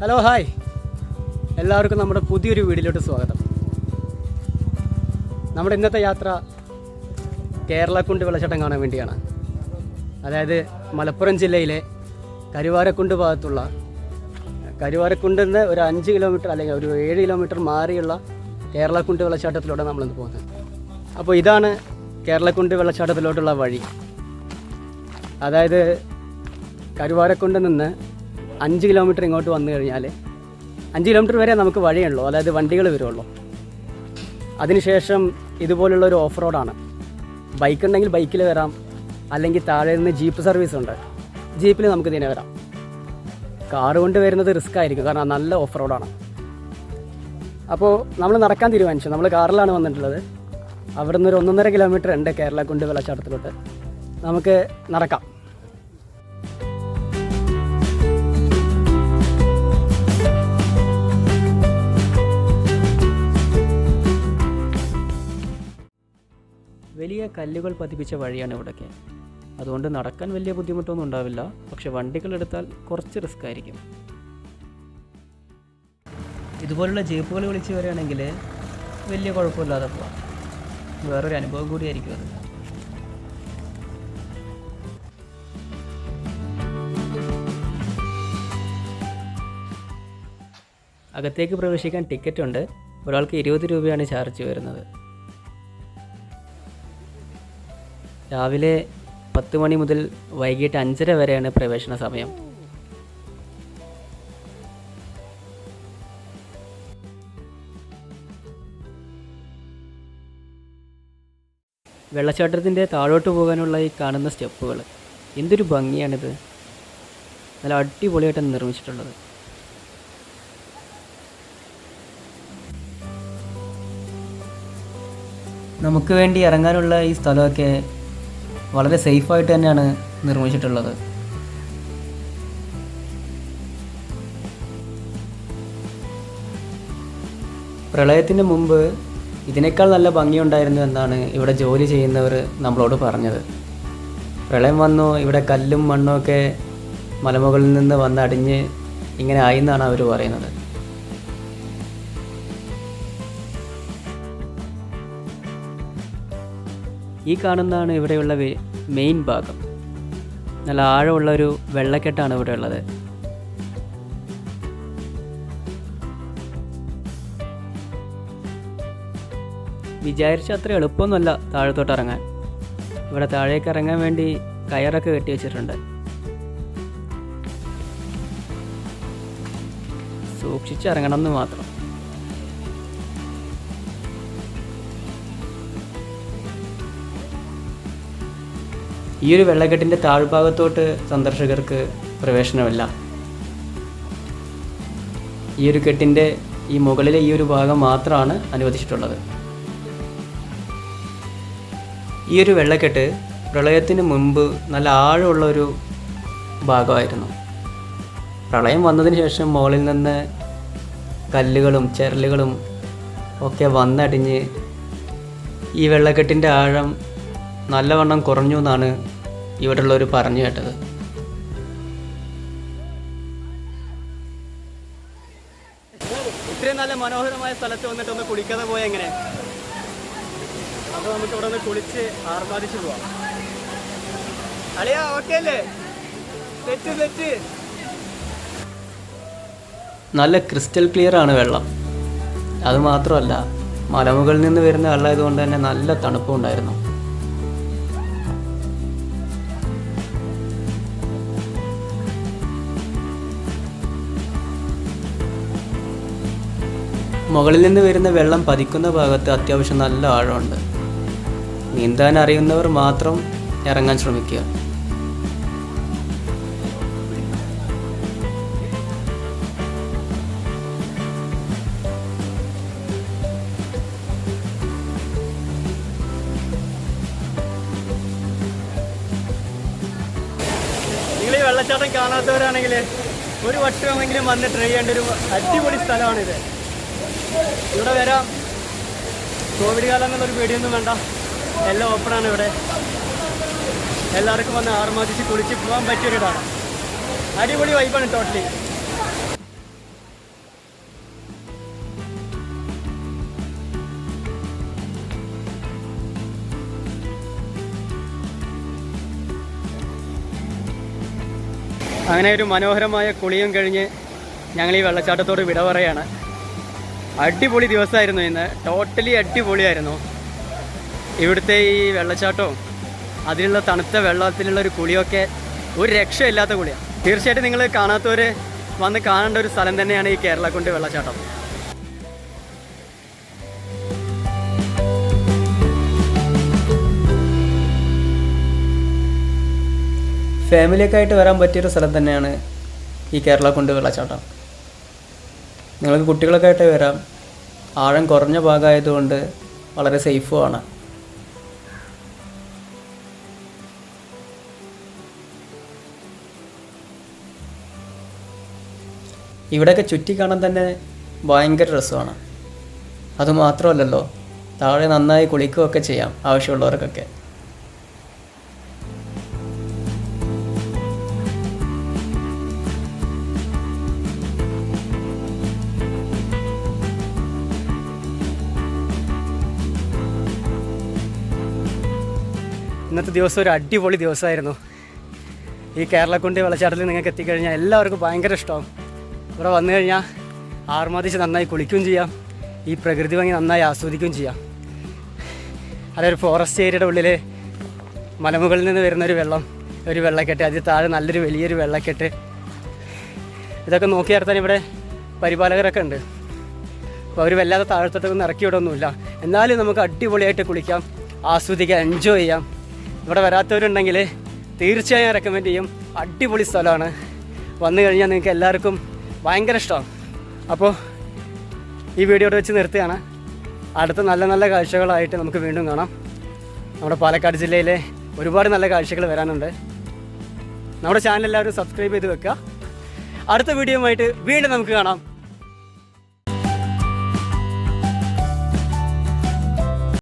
Hello hi എല്ലാവർക്കും നമ്മുടെ പുതിയൊരു വീഡിയോയിലോട്ട് സ്വാഗതം. നമ്മുടെ ഇന്നത്തെ യാത്ര കേരളക്കുണ്ട് വെള്ളച്ചാട്ടം കാണാൻ വേണ്ടിയാണ്. അതായത് മലപ്പുറം ജില്ലയിലെ കരുവാരക്കുണ്ട് ഭാഗത്തുള്ള കരുവാരക്കുണ്ടിൽ നിന്ന് ഒരു അഞ്ച് കിലോമീറ്റർ അല്ലെങ്കിൽ ഒരു ഏഴ് കിലോമീറ്റർ മാറിയുള്ള കേരളക്കുണ്ട് വെള്ളച്ചാട്ടത്തിലൂടെ നമ്മളിന്ന് പോകുന്നത്. അപ്പോൾ ഇതാണ് കേരളക്കുണ്ട് വെള്ളച്ചാട്ടത്തിലോട്ടുള്ള വഴി. അതായത് കരുവാരക്കുണ്ട് നിന്ന് അഞ്ച് കിലോമീറ്റർ ഇങ്ങോട്ട് വന്നു കഴിഞ്ഞാൽ അഞ്ച് കിലോമീറ്റർ വരെ നമുക്ക് വഴിയുള്ളൂ. അതായത് വണ്ടികൾ വരുള്ളൂ. അതിനുശേഷം ഇതുപോലുള്ള ഒരു ഓഫ് റോഡാണ് ബൈക്ക് ഉണ്ടെങ്കിൽ ബൈക്കിൽ വരാം. അല്ലെങ്കിൽ താഴെ നിന്ന് ജീപ്പ് സർവീസ് ഉണ്ട്. ജീപ്പിൽ നമുക്ക് ഇതിനെ വരാം. കാർ കൊണ്ട് വരുന്നത് റിസ്ക് ആയിരിക്കും. കാരണം നല്ല ഓഫ് റോഡാണ് അപ്പോൾ നമ്മൾ നടക്കാൻ തീരുമാനിച്ചു. നമ്മൾ കാറിലാണ് വന്നിട്ടുള്ളത്. അവിടെ നിന്ന് ഒരു ഒന്നൊന്നര കിലോമീറ്റർ ഉണ്ട് കേരള കുണ്ട് വെള്ളച്ചാട്ടത്തിലോട്ട് നമുക്ക് നടക്കാം. വലിയ കല്ലുകൾ പതിപ്പിച്ച വഴിയാണ് ഇവിടൊക്കെ. അതുകൊണ്ട് നടക്കാൻ വലിയ ബുദ്ധിമുട്ടൊന്നും ഉണ്ടാവില്ല. പക്ഷെ വണ്ടികൾ എടുത്താൽ കുറച്ച് റിസ്ക് ആയിരിക്കും. ഇതുപോലുള്ള ജീപ്പുകൾ വിളിച്ച് വരികയാണെങ്കിൽ വലിയ കുഴപ്പമില്ലാതെ പോവാം. വേറൊരു അനുഭവം കൂടിയായിരിക്കും അത്. അകത്തേക്ക് പ്രവേശിക്കാൻ ടിക്കറ്റ് ഉണ്ട്. ഒരാൾക്ക് ഇരുപത് രൂപയാണ് ചാർജ് വരുന്നത്. രാവിലെ പത്ത് മണി മുതൽ വൈകിട്ട് അഞ്ചര വരെയാണ് പ്രവേശന സമയം. വെള്ളച്ചാട്ടത്തിന്റെ താഴോട്ട് പോകാനുള്ള ഈ കാണുന്ന സ്റ്റെപ്പുകൾ എന്തൊരു ഭംഗിയാണിത്. നല്ല അടിപൊളിയായിട്ടാണ് നിർമ്മിച്ചിട്ടുള്ളത്. നമുക്ക് വേണ്ടി ഇറങ്ങാനുള്ള ഈ സ്ഥലമൊക്കെ വളരെ സേഫായിട്ട് തന്നെയാണ് നിർമ്മിച്ചിട്ടുള്ളത്. പ്രളയത്തിന് മുമ്പ് ഇതിനേക്കാൾ നല്ല ഭംഗിയുണ്ടായിരുന്നു എന്നാണ് ഇവിടെ ജോലി ചെയ്യുന്നവർ നമ്മളോട് പറഞ്ഞത്. പ്രളയം വന്നു ഇവിടെ കല്ലും മണ്ണും ഒക്കെ മലമുകളിൽ നിന്ന് വന്നടിഞ്ഞ് ഇങ്ങനെ ആയി എന്നാണ് അവർ പറയുന്നത്. ഈ കാണുന്നതാണ് ഇവിടെയുള്ള മെയിൻ ഭാഗം. നല്ല ആഴമുള്ള ഒരു വെള്ളക്കെട്ടാണ് ഇവിടെ ഉള്ളത് വിചാരിച്ച അത്ര എളുപ്പമൊന്നുമല്ല താഴത്തോട്ട് ഇറങ്ങാൻ. ഇവിടെ താഴേക്ക് ഇറങ്ങാൻ വേണ്ടി കയറൊക്കെ കെട്ടി വെച്ചിട്ടുണ്ട്. സൂക്ഷിച്ചിറങ്ങണം എന്ന് മാത്രം. ഈ ഒരു വെള്ളക്കെട്ടിന്റെ താഴ്ഭാഗത്തോട്ട് സന്ദർശകർക്ക് പ്രവേശനമില്ല. ഈ ഒരു കെട്ടിന്റെ ഈ മുകളിലെ ഈ ഒരു ഭാഗം മാത്രമാണ് അനുവദിച്ചിട്ടുള്ളത്. ഈ ഒരു വെള്ളക്കെട്ട് പ്രളയത്തിന് മുമ്പ് നല്ല ആഴമുള്ള ഒരു ഭാഗമായിരുന്നു. പ്രളയം വന്നതിന് ശേഷം മുകളിൽ നിന്ന് കല്ലുകളും ചെരലുകളും ഒക്കെ വന്നടിഞ്ഞ് ഈ വെള്ളക്കെട്ടിന്റെ ആഴം നല്ലവണ്ണം കുറഞ്ഞു എന്നാണ് ഇവിടെയുള്ളവർ പറഞ്ഞു കേട്ടത്. ഇത്രയും നല്ല മനോഹരമായ സ്ഥലത്ത് വന്നിട്ട് ഒന്ന് കുളിക്കാതെ പോയ എങ്ങനെ? അപ്പോൾ നമുക്ക് ഇവിടെ ഒന്ന് കുളിച്ച് ആർമാദിച്ചു പോവാം. അളിയാ ഓക്കെ അല്ലേ? തെറ്റ് തെറ്റ്. നല്ല ക്രിസ്റ്റൽ ക്ലിയർ ആണ് വെള്ളം. അത് മാത്രമല്ല മലമുകളിൽ നിന്ന് വരുന്ന വെള്ളം ആയതുകൊണ്ട് തന്നെ നല്ല തണുപ്പും മുകളിൽ നിന്ന് വരുന്ന വെള്ളം പതിക്കുന്ന ഭാഗത്ത് അത്യാവശ്യം നല്ല ആഴമുണ്ട്. നീന്താൻ അറിയുന്നവർ മാത്രം ഇറങ്ങാൻ ശ്രമിക്കുക. വെള്ളച്ചാട്ടം കാണാത്തവരാണെങ്കിൽ ഒരു വട്ടമെങ്കിലും വന്ന് ട്രൈ ചെയ്യേണ്ട ഒരു അടിപൊളി സ്ഥലമാണിത്. ഇവിടെ വരാം. കോവിഡ് കാലം എന്നുള്ളൊരു പേടിയൊന്നും വേണ്ട. എല്ലാം ഓപ്പണാണ് ഇവിടെ. എല്ലാവർക്കും വന്ന് ആർമാദിച്ച് കുളിച്ച് പോകാൻ പറ്റിയൊരിടാണ് അടിപൊളി വൈബാണ് ടോട്ടലി അങ്ങനെ ഒരു മനോഹരമായ കുളിയും കഴിഞ്ഞ് ഞങ്ങൾ ഈ വെള്ളച്ചാട്ടത്തോട് വിട പറയാണ്. അടിപൊളി ദിവസമായിരുന്നു ഇന്ന്. ടോട്ടലി അടിപൊളിയായിരുന്നു. ഇവിടുത്തെ ഈ വെള്ളച്ചാട്ടവും അതിലുള്ള തണുത്ത വെള്ളത്തിലുള്ള ഒരു കുളിയൊക്കെ ഒരു രക്ഷയില്ലാത്ത കുളിയാണ് തീർച്ചയായിട്ടും നിങ്ങൾ കാണാത്തവർ വന്ന് കാണേണ്ട ഒരു സ്ഥലം തന്നെയാണ് ഈ കേരള കൊണ്ട് വെള്ളച്ചാട്ടം. ഫാമിലിയൊക്കെ ആയിട്ട് വരാൻ പറ്റിയൊരു സ്ഥലം തന്നെയാണ് ഈ കേരള കൊണ്ട് വെള്ളച്ചാട്ടം. നിങ്ങൾക്ക് കുട്ടികളൊക്കെ ആയിട്ട് വരാം. ആഴം കുറഞ്ഞ ഭാഗമായതുകൊണ്ട് വളരെ സേഫുമാണ്. ഇവിടെയൊക്കെ ചുറ്റി കാണാൻ തന്നെ ഭയങ്കര രസമാണ്. അതുമാത്രമല്ലല്ലോ താഴെ നന്നായി കുളിക്കുകയൊക്കെ ചെയ്യാം ആവശ്യമുള്ളവർക്കൊക്കെ. ഇന്നത്തെ ദിവസം ഒരു അടിപൊളി ദിവസമായിരുന്നു. ഈ കേരളക്കുണ്ടി വെള്ളച്ചാട്ടത്തിൽ നിങ്ങൾക്ക് എത്തിക്കഴിഞ്ഞാൽ എല്ലാവർക്കും ഭയങ്കര ഇഷ്ടമാവും. ഇവിടെ വന്നു കഴിഞ്ഞാൽ ആർമാദിച്ച് നന്നായി കുളിക്കുകയും ചെയ്യാം. ഈ പ്രകൃതി ഭംഗി നന്നായി ആസ്വദിക്കുകയും ചെയ്യാം. അതൊരു ഫോറസ്റ്റ് ഏരിയയുടെ ഉള്ളിൽ മലമുകളിൽ നിന്ന് വരുന്നൊരു വെള്ളം ഒരു വെള്ളക്കെട്ട് അതിൽ താഴെ നല്ലൊരു വലിയൊരു വെള്ളക്കെട്ട്. ഇതൊക്കെ നോക്കി നടത്താൻ ഇവിടെ പരിപാലകരൊക്കെ ഉണ്ട്. അപ്പോൾ അവർ വല്ലാതെ താഴത്തോട്ടൊന്നും ഇറക്കി വിടൊന്നുമില്ല. എന്നാലും നമുക്ക് അടിപൊളിയായിട്ട് കുളിക്കാം ആസ്വദിക്കാം എൻജോയ് ചെയ്യാം. ഇവിടെ വരാത്തവരുണ്ടെങ്കിൽ തീർച്ചയായും റെക്കമെൻഡ് ചെയ്യും. അടിപൊളി സ്ഥലമാണ്. വന്നു കഴിഞ്ഞാൽ നിങ്ങൾക്ക് എല്ലാവർക്കും ഭയങ്കര ഇഷ്ടമാണ് അപ്പോൾ ഈ വീഡിയോ വെച്ച് നിർത്തുകയാണ്. അടുത്ത നല്ല നല്ല കാഴ്ചകളായിട്ട് നമുക്ക് വീണ്ടും കാണാം. നമ്മുടെ പാലക്കാട് ജില്ലയിലെ ഒരുപാട് നല്ല കാഴ്ചകൾ വരാനുണ്ട്. നമ്മുടെ ചാനൽ എല്ലാവരും സബ്സ്ക്രൈബ് ചെയ്ത് വെക്കുക. അടുത്ത വീഡിയോ വീണ്ടും നമുക്ക് കാണാം.